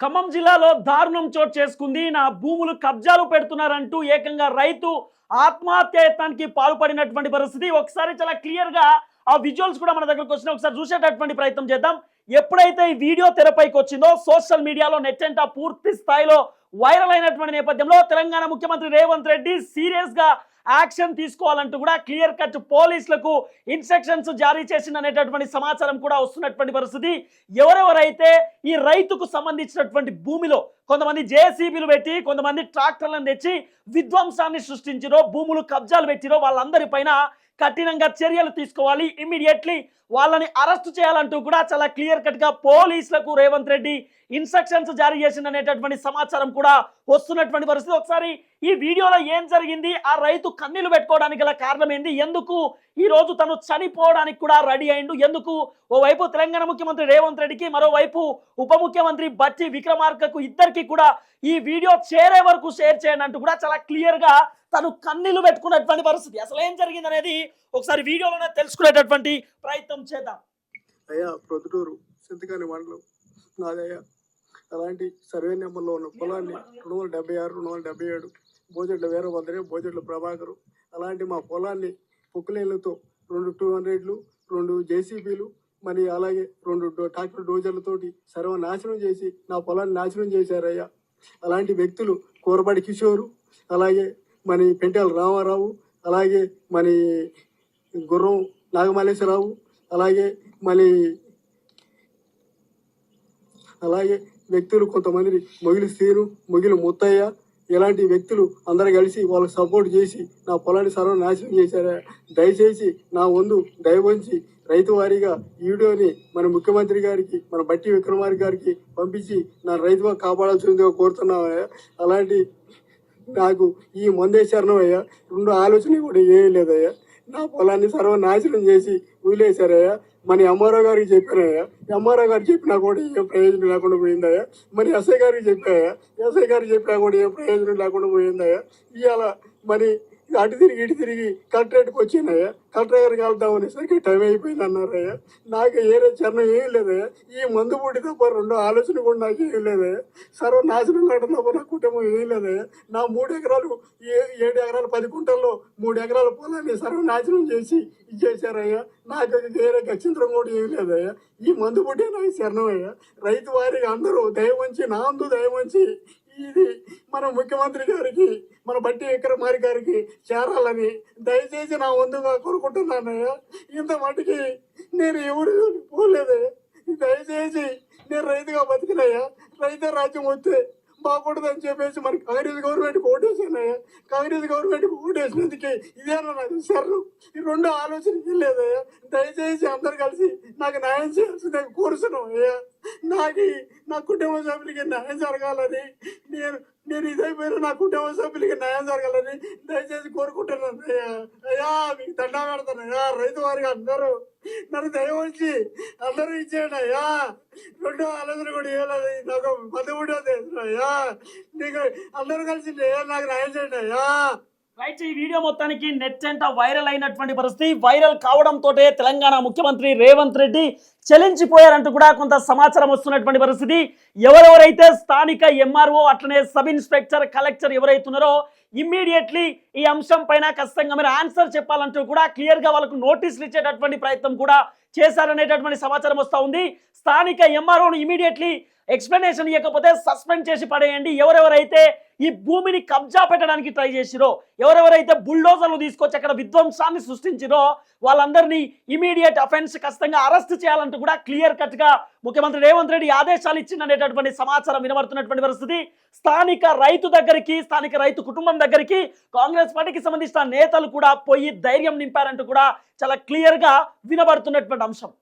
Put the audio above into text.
ఖమ్మం జిల్లాలో దారుణం చోటు చేసుకుంది. నా భూములు కబ్జాలు పెడుతున్నారంటూ ఏకంగా రైతు ఆత్మహత్యాయత్నానికి పాల్పడినటువంటి పరిస్థితి ఒకసారి చాలా క్లియర్గా ఆ విజువల్స్ కూడా మన దగ్గరకు వచ్చిన ఒకసారి చూసేటటువంటి ప్రయత్నం చేద్దాం. ఎప్పుడైతే ఈ వీడియో తెరపైకి వచ్చిందో సోషల్ మీడియాలో నెట్టంట పూర్తి స్థాయిలో వైరల్ అయినటువంటి నేపథ్యంలో తెలంగాణ ముఖ్యమంత్రి రేవంత్ రెడ్డి సీరియస్గా యాక్షన్ తీసుకోవాలంటూ కూడా క్లియర్ కట్ పోలీసులకు ఇన్స్ట్రక్షన్స్ జారీ చేసిన అనేటటువంటి సమాచారం కూడా వస్తున్నటువంటి పరిస్థితి. ఎవరెవరైతే ఈ రైతుకు సంబంధించినటువంటి భూమిలో కొంతమంది జేసీబీలు పెట్టి కొంతమంది ట్రాక్టర్లను తెచ్చి విధ్వంసాన్ని సృష్టించిరో భూములు కబ్జాలు పెట్టిరో వాళ్ళందరి పైన కఠినంగా చర్యలు తీసుకోవాలి. ఇమ్మీడియట్లీ వాళ్ళని అరెస్ట్ చేయాలంటూ కూడా చాలా క్లియర్ కట్గా పోలీసులకు రేవంత్ రెడ్డి ఇన్స్ట్రక్షన్స్ జారీ చేసింది అనేటటువంటి సమాచారం కూడా వస్తున్నటువంటి పరిస్థితి. ఒకసారి ఈ వీడియోలో ఏం జరిగింది? ఆ రైతు కన్నీళ్ళు పెట్టుకోవడానికి గల కారణం ఏంది? ఎందుకు ఈ రోజు తను చనిపోవడానికి కూడా రెడీ అయిండు? ఎందుకు ఓవైపు తెలంగాణ ముఖ్యమంత్రి రేవంత్ రెడ్డికి మరోవైపు ఉప ముఖ్యమంత్రి బట్టి విక్రమార్కకు ఇద్దరికి కూడా ఈ వీడియో చేరే వరకు షేర్ చేయండి అంటూ కూడా చాలా క్లియర్గా తను కన్నీళ్ళు పెట్టుకున్నటువంటి పరిస్థితి. అసలు ఏం జరిగింది అనేది ఒకసారి వీడియోలోనే తెలుసుకునేటటువంటి ప్రయత్నం చేద్దాం. అయ్యా ప్రొద్దుటూరు సింతకాని మండలం నాదయ్యా అలాంటి సర్వే నెంబర్లో ఉన్న పొలాన్ని రెండు వందల డెబ్బై ఆరు రెండు వందల డెబ్బై ఏడు వేరే వీరభద్రే బోజెట్ల ప్రభాకరు అలాంటి మా పొలాన్ని పొక్కులేళ్ళతో రెండు టూ హండ్రెడ్లు రెండు జేసీబీలు మరి అలాగే రెండు ట్రాక్టర్ డోజర్లతోటి సర్వనాశనం చేసి నా పొలాన్ని నాశనం చేశారయ్యా. అలాంటి వ్యక్తులు కూరబడి కిషోరు అలాగే మన పెంటాల రామారావు అలాగే మన గుర్రం నాగమల్లేశ్వరరావు అలాగే మళ్ళీ అలాగే వ్యక్తులు కొంతమంది మొగిలి శ్రీను మొగిలి ముత్తయ్య ఇలాంటి వ్యక్తులు అందరు కలిసి వాళ్ళకి సపోర్ట్ చేసి నా పొలాన్ని సర్వనాశనం చేశారు? దయచేసి నా వందు దయవంచి రైతు వారీగా వీడియోని మన ముఖ్యమంత్రి గారికి మన బట్టి విక్రమార్క గారికి పంపించి నా రైతుగా కాపాడాల్సిందిగా కోరుతున్నామయ్యా అలాంటి నాకు ఈ మందే శరణం అయ్యా. రెండు ఆలోచన కూడా ఏం లేదయ్యా. నా పొలాన్ని సర్వనాశనం చేసి వదిలేశారయ్యా. మన ఎంఆర్ఓ గారికి చెప్పానయ్యా. ఎంఆర్ఓ గారు చెప్పినా కూడా ఏం ప్రయోజనం లేకుండా పోయిందయ్యా. మరి ఎస్ఐ గారికి చెప్పాయా ఎస్ఐ గారు చెప్పినా కూడా ఏం ప్రయోజనం లేకుండా పోయిందయ్యా. ఇవాళ మరి అటు తిరిగి ఇటు తిరిగి కలెక్టరేట్కి వచ్చినాయా. కలెక్టర్ గారికి వెళ్దాం అనేసరికి టైం అయిపోయింది అన్నారయ్యా నాకు ఏరే చరణం ఏం లేదయ్యా ఈ మందు పుట్టి తప్ప రెండో ఆలోచన కూడా నాకు ఏం లేదయ్యా సర్వనాశనం కావడం తప్ప నా కుటుంబం ఏం లేదయ్యా నా మూడు ఎకరాలు ఏ- ఏడు ఎకరాలు పది కుంటల్లో మూడు ఎకరాల పొలాన్ని సర్వనాశనం చేసి ఇచ్చేసారయ్యా నాకు వేరే గచ్చింతరం కూడా ఏం లేదయ్యా ఈ మందు పుట్టే నాకు శరణమయ్యా రైతు వారికి అందరూ దయవంచి నా అందు దయవంచి ఇది మన ముఖ్యమంత్రి గారికి మన బట్టి విక్రమారి గారికి చేరాలని దయచేసి నా వంతుగా కోరుకుంటున్నానయ్యా. ఇంత మటుకి నేను ఎవరు పోలేదు. దయచేసి నేను రైతుగా బతికినయ్యా. రైతు రాజ్యం వస్తే బాగుండదని చెప్పేసి మరి కాంగ్రెస్ గవర్నమెంట్ ఓటేసానయ్యా కాంగ్రెస్ గవర్నమెంట్ ఓటేసినందుకే ఇదేనా నాకు సర్రు. ఈ రెండు ఆలోచన లేదయ్యా దయచేసి అందరు కలిసి నాకు న్యాయం చేయాల్సిందని కోరుతున్నాం అయ్యా. నాకు నా కుటుంబ సభ్యులకి న్యాయం జరగాలని నేను నేను ఇదైపోయినా నా కుటుంబ సభ్యులకి న్యాయం జరగాలని దయచేసి కోరుకుంటున్నాను. అయ్యా అయ్యా మీకు దండ పెడతాను. అయ్యా రైతు వారికి అందరూ నన్ను దయవచ్చి అందరూ ఇచ్చేయండి. అయ్యా రెండో ఆలోచన కూడా ఇవ్వలేదు నాకు పదమూడో అయ్యా నీకు అందరూ కలిసి నాకు న్యాయం చేయండి. అయ్యా రైట్ ఈ వీడియో మొత్తానికి నెట్ అంట వైరల్ అయినటువంటి పరిస్థితి వైరల్ కావడంతో తెలంగాణ ముఖ్యమంత్రి రేవంత్ రెడ్డి చలించిపోయారంటూ కూడా కొంత సమాచారం వస్తున్నటువంటి పరిస్థితి. ఎవరెవరైతే స్థానిక ఎంఆర్ఓ అట్లనే సబ్ ఇన్స్పెక్టర్ కలెక్టర్ ఎవరైతున్నారో ఇమ్మీడియట్లీ ఈ అంశం పైన ఖచ్చితంగా మీరు ఆన్సర్ చెప్పాలంటూ కూడా క్లియర్గా వాళ్ళకు నోటీసులు ఇచ్చేటటువంటి ప్రయత్నం కూడా చేశారనేటటువంటి సమాచారం వస్తూ ఉంది. స్థానిక ఎంఆర్ఓను ఇమీడియట్లీ ఎక్స్ప్లెనేషన్ ఇవ్వకపోతే సస్పెండ్ చేసి పడేయండి. ఎవరెవరైతే ఈ భూమిని కబ్జా పెట్టడానికి ట్రై చేసిరో ఎవరెవరైతే బుల్డోజర్లు తీసుకొచ్చి అక్కడ విధ్వంసాన్ని సృష్టించిరో వాళ్ళందరినీ ఇమీడియట్ అఫెన్స్ ఖచ్చితంగా అరెస్ట్ చేయాలంటూ కూడా క్లియర్ కట్గా ముఖ్యమంత్రి రేవంత్ రెడ్డి ఆదేశాలు ఇచ్చిందనేటటువంటి సమాచారం వినబడుతున్నటువంటి పరిస్థితి. స్థానిక రైతు దగ్గరికి స్థానిక రైతు కుటుంబం దగ్గరికి కాంగ్రెస్ పార్టీకి సంబంధించిన నేతలు కూడా పోయి ధైర్యం నింపారంటూ కూడా చాలా క్లియర్గా వినబడుతున్నటువంటి అంశం